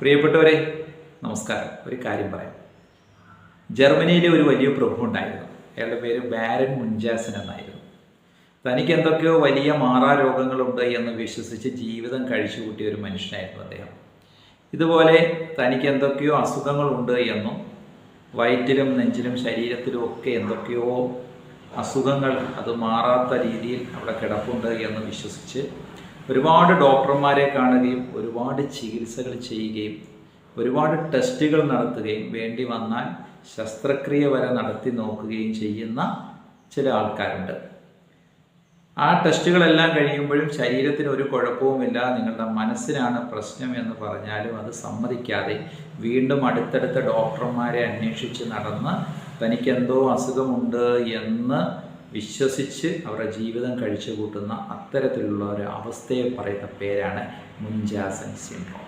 പ്രിയപ്പെട്ടവരെ നമസ്കാരം. ഒരു കാര്യം പറയാം. ജർമ്മനിയിലെ ഒരു വലിയ പ്രഭു ഉണ്ടായിരുന്നു. അയാളുടെ പേര് ബാരൻ മുൻജാസൻ എന്നായിരുന്നു. തനിക്ക് എന്തൊക്കെയോ വലിയ മാറാ രോഗങ്ങളുണ്ട് എന്ന് വിശ്വസിച്ച് ജീവിതം കഴിച്ചു കൂട്ടിയ ഒരു മനുഷ്യനായിരുന്നു അദ്ദേഹം. ഇതുപോലെ തനിക്ക് എന്തൊക്കെയോ അസുഖങ്ങളുണ്ട് എന്നും വയറ്റിലും നെഞ്ചിലും ശരീരത്തിലും ഒക്കെ എന്തൊക്കെയോ അസുഖങ്ങൾ അത് മാറാത്ത രീതിയിൽ അവിടെ കിടപ്പുണ്ട് എന്ന് വിശ്വസിച്ച് ഒരുപാട് ഡോക്ടർമാരെ കാണുകയും ഒരുപാട് ചികിത്സകൾ ചെയ്യുകയും ഒരുപാട് ടെസ്റ്റുകൾ നടത്തുകയും വേണ്ടി വന്നാൽ ശസ്ത്രക്രിയ വരെ നടത്തി നോക്കുകയും ചെയ്യുന്ന ചില ആൾക്കാരുണ്ട്. ആ ടെസ്റ്റുകളെല്ലാം കഴിയുമ്പോഴും ശരീരത്തിന് ഒരു കുഴപ്പവുമില്ല നിങ്ങളുടെ മനസ്സിനാണ് പ്രശ്നം എന്ന് പറഞ്ഞാലും അത് സമ്മതിക്കാതെ വീണ്ടും അടുത്തടുത്ത ഡോക്ടർമാരെ അന്വേഷിച്ച് നടന്ന് തനിക്കെന്തോ അസുഖമുണ്ട് എന്ന് വിശ്വസിച്ച് അവരുടെ ജീവിതം കഴിച്ചു കൂട്ടുന്ന അത്തരത്തിലുള്ള ഒരു അവസ്ഥയെ പറയുന്ന പേരാണ് മുൻജാസൻ സിൻഡ്രോം.